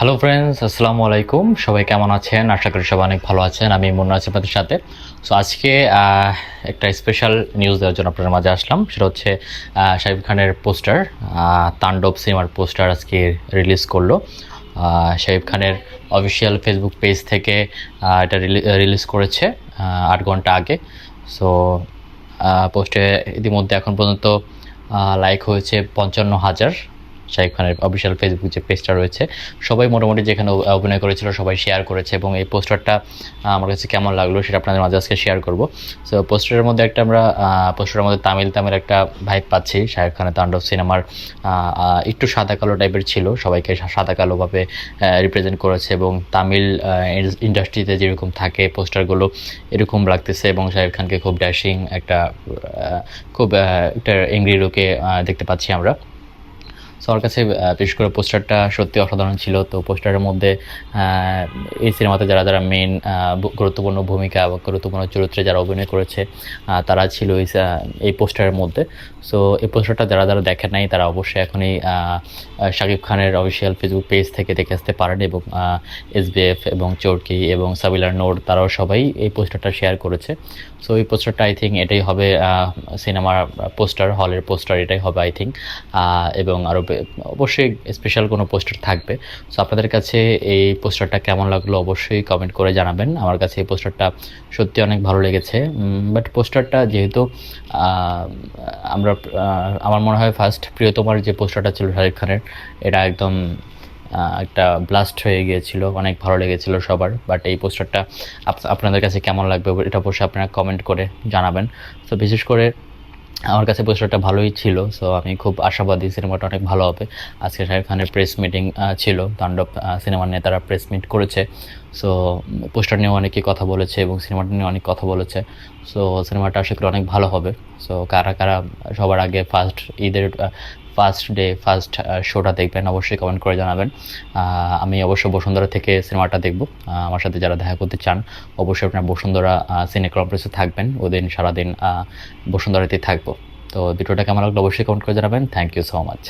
Hello friends আসসালামু আলাইকুম সবাই কেমন আছেন? আশা করি সবাই অনেক ভালো আছেন। আমি মুন্না আছি আপনাদের সাথে। সো আজকে একটা স্পেশাল নিউজ দেওয়ার জন্য আপনাদের মাঝে আসলাম। সেটা হচ্ছে আহ, খানের পোস্টার তাণ্ডব সিনেমার পোস্টার আজকে রিলিজ করল। শাকিব খানের অফিসিয়াল ফেসবুক পেজ থেকে এটা রিলিজ করেছে আট ঘণ্টা আগে। সো পোস্টে ইতিমধ্যে এখন পর্যন্ত লাইক হয়েছে পঞ্চান্ন হাজার। শাহিব খানের অফিসিয়াল ফেসবুক যে পেজটা রয়েছে, সবাই মোটামুটি যেখানে অভিনয় করেছিল, সবাই শেয়ার করেছে এবং এই পোস্টারটা আমার কাছে কেমন লাগল সেটা আপনাদের মাঝে আজকে শেয়ার করব। সো পোস্টারের মধ্যে একটা আমরা পোস্টারের মধ্যে তামিল তামিল একটা ভাইব পাচ্ছি। শাহিব খানের তাণ্ডব সিনেমার একটু সাদা কালো টাইপের ছিল, সবাইকে সাদা কালোভাবে রিপ্রেজেন্ট করেছে এবং তামিল ইন্ডাস্ট্রিতে যেরকম থাকে পোস্টারগুলো এরকম লাগতেছে এবং শাহিব খানকে খুব ড্যাশিং একটা খুব একটা এংরি লুকে দেখতে পাচ্ছি আমরা। সো আমার কাছে বিশেষ করে পোস্টারটা সত্যি অসাধারণ ছিল। তো পোস্টারের মধ্যে এই সিনেমাতে যারা যারা মেন গুরুত্বপূর্ণ ভূমিকা বা গুরুত্বপূর্ণ চরিত্রে যারা অভিনয় করেছে তারা ছিল এই পোস্টারের মধ্যে। সো এই পোস্টারটা যারা যারা দেখেন নাই, তারা অবশ্যই এখনই শাকিব খানের অফিসিয়াল ফেসবুক পেজ থেকে দেখে আসতে পারেন এবং এসবিএফ এবং চরকি এবং সাবিলার নোর, তারাও সবাই এই পোস্টারটা শেয়ার করেছে। সো এই পোস্টারটা আই থিঙ্ক এটাই হবে সিনেমার পোস্টার হলের পোস্টার, এটাই হবে আই থিঙ্ক এবং আরও অবশ্যই স্পেশাল কোনো পোস্টার থাকবে। সো আপনাদের কাছে এই পোস্টারটা কেমন লাগল অবশ্যই কমেন্ট করে জানাবেন। আমার কাছে এই পোস্টারটা সত্যি অনেক ভালো লেগেছে। বাট পোস্টারটা যেহেতু আমরা আমার মনে হয় ফার্স্ট প্রিয়তমার যে পোস্টারটা ছিল শাহরুখ খানের, এটা একদম একটা ব্লাস্ট হয়ে গিয়েছিল, অনেক ভালো লেগেছিল সবার। বাট এই পোস্টারটা আপনাদের কাছে কেমন লাগবে এটা অবশ্যই আপনারা কমেন্ট করে জানাবেন। তো বিশেষ করে আমার কাছে পোস্টারটা ভালোই ছিল সো আমি খুব আশাবাদী সিনেমাটা অনেক ভালো হবে। আজকে শাহরুখ খানের প্রেস মিটিং ছিল, তাণ্ডব নিয়ে তারা প্রেস মিট করেছে সো পোস্টার নিয়ে অনেকে কথা বলেছে এবং সিনেমাটা নিয়ে অনেক কথা বলেছে সো সিনেমাটা আশা করি অনেক ভালো হবে সো কারা কারা সবার আগে ফার্স্ট ঈদের ফার্স্ট ডে ফার্স্ট শোটা দেখবেন, অবশ্যই কমেন্ট করে জানাবেন। আমি অবশ্যই বসুন্ধরা থেকে সিনেমাটা দেখব। আমার সাথে যারা দেখা করতে চান, অবশ্যই আপনার বসুন্ধরা সিনে কমপ্লেক্সে থাকবেন। ওদিন সারাদিন বসুন্ধরাতেই থাকব। তো ভিডিওটা কেমন লাগল অবশ্যই কমেন্ট করে জানাবেন। Thank you so much